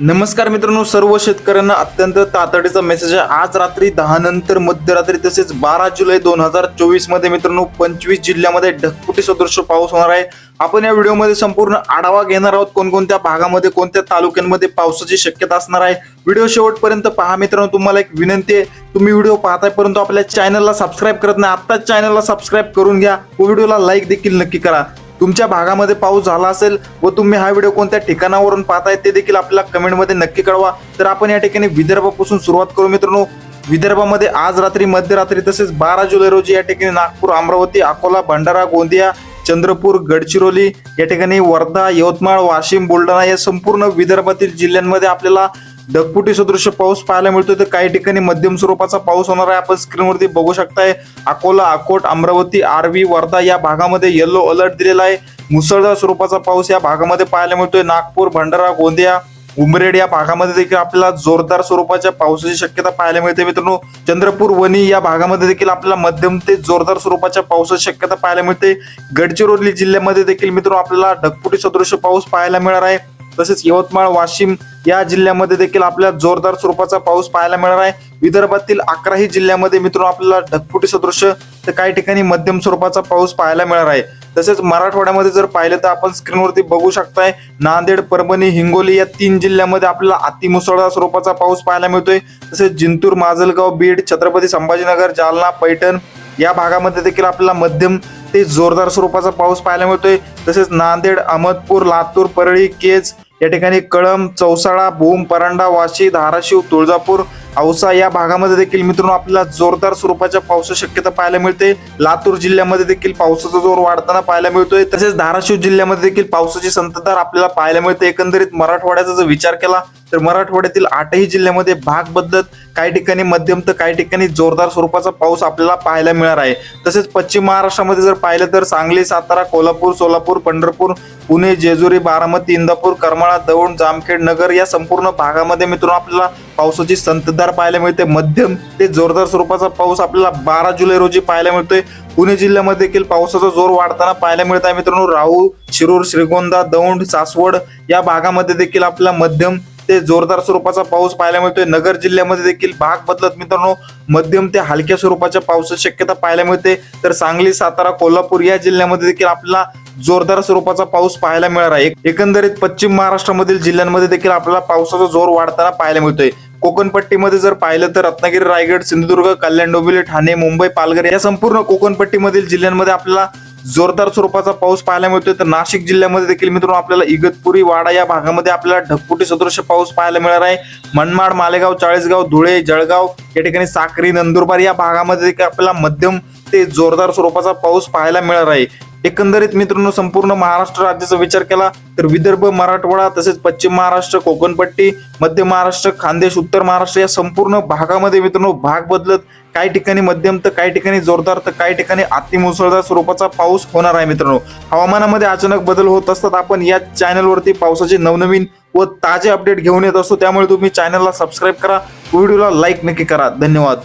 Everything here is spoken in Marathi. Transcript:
नमस्कार मित्रांनो सर्व शेतकऱ्यांना अत्यंत तातडीचा मेसेज आहे. आज रात्री दहा नंतर मध्यरात्री तसेच बारा जुलै दोन हजार चोवीसमध्ये मित्रांनो पंचवीस जिल्ह्यामध्ये ढकपुटी सदृश पाऊस होणार आहे. आपण या व्हिडिओमध्ये संपूर्ण आढावा घेणार आहोत. कोणकोणत्या भागामध्ये कोणत्या तालुक्यांमध्ये पावसाची शक्यता असणार आहे? व्हिडिओ शेवटपर्यंत पहा मित्रांनो तुम्हाला एक विनंती आहे. तुम्ही व्हिडिओ पाहताय परंतु आपल्या चॅनलला सबस्क्राईब करत नाही आत्ताच चॅनलला सबस्क्राईब करून घ्या. व व्हिडिओला लाईक देखील नक्की करा. तुमच्या भागामध्ये पाऊस झाला असेल व तुम्ही हा व्हिडिओ कोणत्या ठिकाणावरून पाहताय ते देखील आपल्याला कमेंटमध्ये नक्की कळवा. तर आपण या ठिकाणी विदर्भापासून सुरुवात करू मित्रांनो. विदर्भामध्ये आज रात्री मध्यरात्री तसेच बारा जुलै रोजी या ठिकाणी नागपूर अमरावती अकोला भंडारा गोंदिया चंद्रपूर गडचिरोली या ठिकाणी वर्धा यवतमाळ वाशिम बुलढाणा या संपूर्ण विदर्भातील जिल्ह्यांमध्ये आपल्याला ढगफुटी सदृश पाऊस पाहायला मिळतो तर काही ठिकाणी मध्यम स्वरूपाचा पाऊस होणार आहे. आपण स्क्रीनवरती बघू शकताय अकोला अकोट अमरावती आर्वी वर्धा या भागामध्ये येलो अलर्ट दिलेला आहे. मुसळधार स्वरूपाचा पाऊस या भागामध्ये पाहायला मिळतोय. नागपूर भंडारा गोंदिया उमरेड या भागामध्ये देखील आपल्याला जोरदार स्वरूपाच्या पावसाची शक्यता पाहायला मिळते मित्रांनो. चंद्रपूर वणी या भागामध्ये देखील आपल्याला मध्यम ते जोरदार स्वरूपाच्या पावसाची शक्यता पाहायला मिळते. गडचिरोली जिल्ह्यामध्ये देखील मित्रांनो आपल्याला ढगपुटी सदृश पाऊस पाहायला मिळणार आहे. तसेच यवतमाळ वाशिम या जिल्ह्यामध्ये देखील आपल्याला जोरदार स्वरूपाचा पाऊस पाहायला मिळणार आहे. विदर्भातील अकराही जिल्ह्यामध्ये मित्रांनो आपल्याला ढगफुटी सदृश तर काही ठिकाणी मध्यम स्वरूपाचा पाऊस पाहायला मिळणार आहे. तसेच मराठवाड्यामध्ये जर पाहिलं तर आपण स्क्रीनवरती बघू शकताय नांदेड परभणी हिंगोली या तीन जिल्ह्यामध्ये आपल्याला अतिमुसळधार स्वरूपाचा पाऊस पाहायला मिळतोय. तसेच जिंतूर माजलगाव बीड छत्रपती संभाजीनगर जालना पैठण या भागामध्ये देखील आपल्याला मध्यम ते जोरदार स्वरूपाचा पाऊस पाहायला मिळतोय. तसेच नांदेड अहमदपूर लातूर परळी केज या ठिकाणी कळंब चौसाळा भूम परांडा वाशी धाराशिव तुळजापूर औसा या भागामध्ये देखील मित्रांनो आपल्याला जोरदार स्वरूपाच्या पावसाची शक्यता पाहायला मिळते. लातूर जिल्ह्यामध्ये देखील पावसाचा जोर वाढताना पाहायला मिळतोय. तसेच धाराशिव जिल्ह्यामध्ये देखील पावसाची संततधार आपल्याला पाहायला मिळते. एकंदरीत मराठवाड्याचा जर विचार केला तर मराठवाड्यातील आठही जिल्ह्यामध्ये भाग बदलत काही ठिकाणी मध्यम तर काही ठिकाणी जोरदार स्वरूपाचा पाऊस आपल्याला पाहायला मिळणार आहे. तसेच पश्चिम महाराष्ट्रामध्ये जर पाहिलं तर सांगली सातारा कोल्हापूर सोलापूर पंढरपूर पुणे जेजुरी बारामती इंदापूर करमाळा दौंड जामखेड नगर या संपूर्ण भागामध्ये मित्रांनो आपल्याला पावसाची संततधार पाहायला मिळते. मध्यम ते जोरदार स्वरूपाचा पाऊस आपल्याला बारा जुलै रोजी पाहायला मिळतोय. पुणे जिल्ह्यामध्ये देखील पावसाचा जोर वाढताना पाहायला मिळत आहे मित्रांनो. राहू शिरूर श्रीगोंदा दौंड सासवड या भागामध्ये देखील आपल्याला मध्यम ते जोरदार स्वरूपाचा पाऊस पाहायला मिळतोय. नगर जिल्ह्यामध्ये देखील भाग बदलत मित्रांनो मध्यम ते हलक्या स्वरूपाच्या पावसाची शक्यता पाहायला मिळते. तर सांगली सातारा कोल्हापूर या जिल्ह्यामध्ये देखील आपल्याला जोरदार स्वरूपाचा पाऊस पाहायला मिळणार आहे. एकंदरीत पश्चिम महाराष्ट्रामधील जिल्ह्यांमध्ये देखील आपल्याला पावसाचा जोर वाढताना पाहायला मिळतोय. कोकणपट्टीमध्ये जर पाहिलं तर रत्नागिरी रायगड सिंधुदुर्ग कल्याण डोंबिवली ठाणे मुंबई पालघर या संपूर्ण कोकणपट्टीमधील जिल्ह्यांमध्ये आपल्याला जोरदार स्वरूपाचा पाऊस पाहायला मिळतोय. तर नाशिक जिल्ह्यामध्ये देखील मित्रांनो आपल्याला इगतपुरी वाडा या भागामध्ये आपल्याला ढगफुटी सदृश पाऊस पाहायला मिळणार आहे. मनमाड मालेगाव चाळीसगाव धुळे जळगाव या ठिकाणी साक्री नंदुरबार या भागामध्ये देखील आपल्याला मध्यम ते जोरदार स्वरूपाचा पाऊस पाहायला मिळणार आहे. एकंदरीत मित्रांनो संपूर्ण महाराष्ट्र राज्याचा विचार केला तर विदर्भ मराठवाडा तसेच पश्चिम महाराष्ट्र कोकणपट्टी मध्य महाराष्ट्र खानदेश उत्तर महाराष्ट्र या संपूर्ण भागामध्ये मित्रांनो भाग बदलत काही ठिकाणी मध्यम तर काही ठिकाणी जोरदार तर काही ठिकाणी अतिमुसळधार स्वरूपाचा पाऊस होणार आहे मित्रांनो. हवामानामध्ये अचानक बदल होत असतात. आपण या चॅनलवरती पावसाचे नवनवीन व ताजे अपडेट घेऊन येत असतो. त्यामुळे तुम्ही चॅनलला सबस्क्राईब करा. व्हिडिओला लाईक नक्की करा. धन्यवाद.